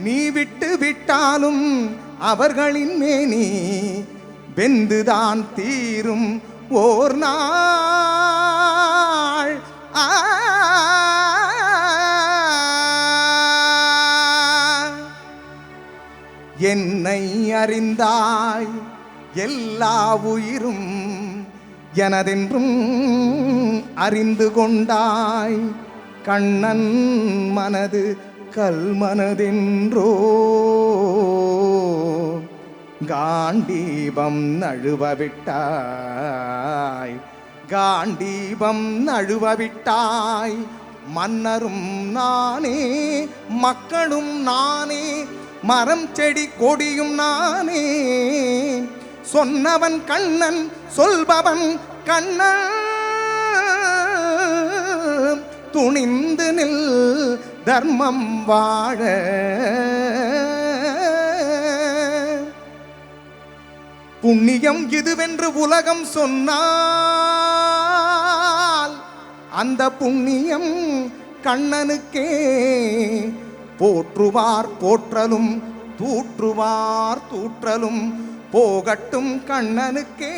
நீ விட்டு விட்டாலும் அவர்களின் மேனி வெந்துதான் தீரும் ஓர் நாள். ஆ. என்னை அறிந்தாய் எல்லா உயிரும் எனதென்றும் அறிந்து கொண்டாய் கண்ணன் மனது கல்மனதென்றோ காண்டீபம் நழுவ விட்டாய் காண்டீபம் நழுவ விட்டாய் மன்னரும் நானே மக்களும் நானே மரம் செடி கொடியும் நானே. சொன்னவன் கண்ணன் சொல்பவன் கண்ணன். துணிந்து நில் தர்மம் வாழ. புண்ணியம் இதுவென்று உலகம் சொன்னால் அந்த புண்ணியம் கண்ணனுக்கே போற்றுவார் போற்றலும் தூற்றுவார் தூற்றலும் போகட்டும் கண்ணனுக்கே.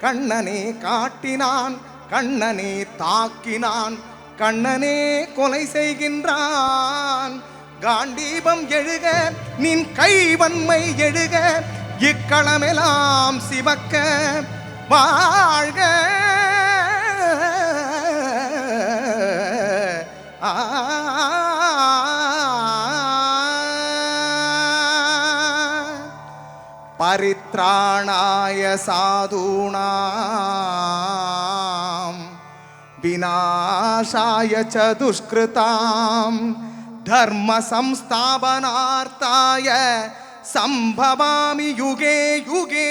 கண்ணனே காட்டினான் கண்ணனே தாக்கினான் கண்ணனே கொலை செய்கின்றான். காண்டீபம் எழுக நின் கைவன்மை எழுக இக்களமெல்லாம் சிவக்க வாழ்க. பரித்ராணாய சாதூணா विनाशाय च दुष्कृतां धर्मसंस्थापनार्थाय सम्भवामि युगे युगे।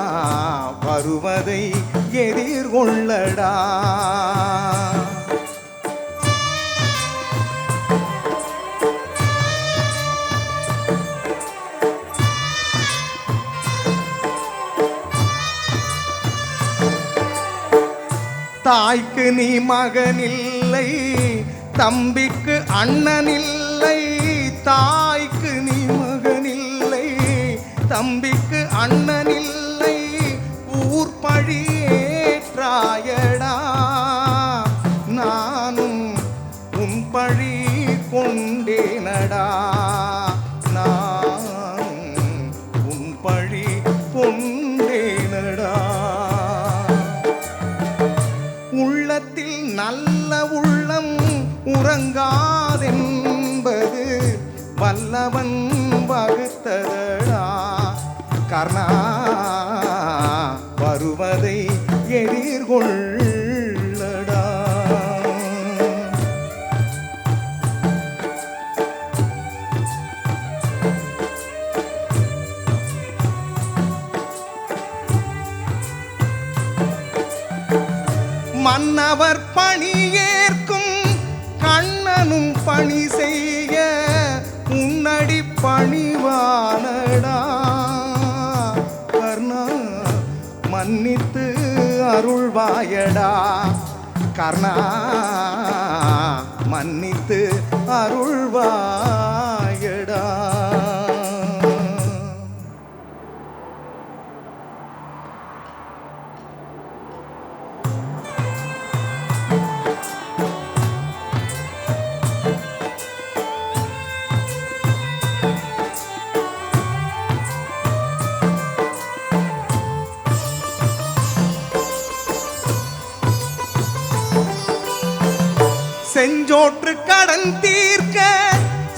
வருவதை எதிர்கொள்ளடா தாய்க்கு நீ மகனில்லை தம்பிக்கு அண்ணனில்லை தாய்க்கு நீ மகனில்லை தம்பிக்கு அண்ணனில்லை ஊர் பழி நானும் உன் பழி கொண்டேனடா நானும் உன் பழி கொண்டேனடா உள்ளத்தில் நல்ல உள்ளம் உறங்காதென்பது வல்லவன் வகுத்ததடா. கர்ணா மன்னவர் பணியேற்கும் கண்ணனும் பணி செய்ய உன்னடி பணிவானடா. கர்ணா மன்னித்து அருள்வாயடா. கர்ணா மன்னித்து அருள்வா செஞ்சோற்று கடன் தீர்க்க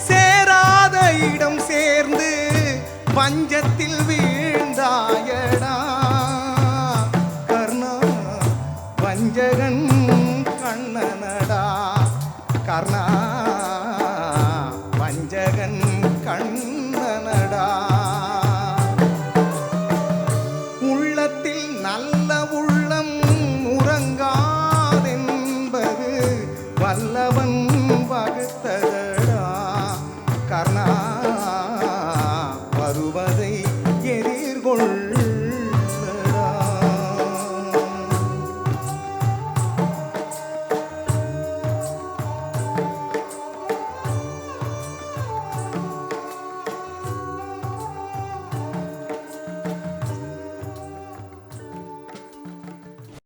சேராத இடம் சேர்ந்து பஞ்சத்தில் வீழ்ந்தாயடா. கர்ணா வஞ்சகன் கண்ணனடா. கர்ணா வஞ்சகன் கண்ணனடா. That.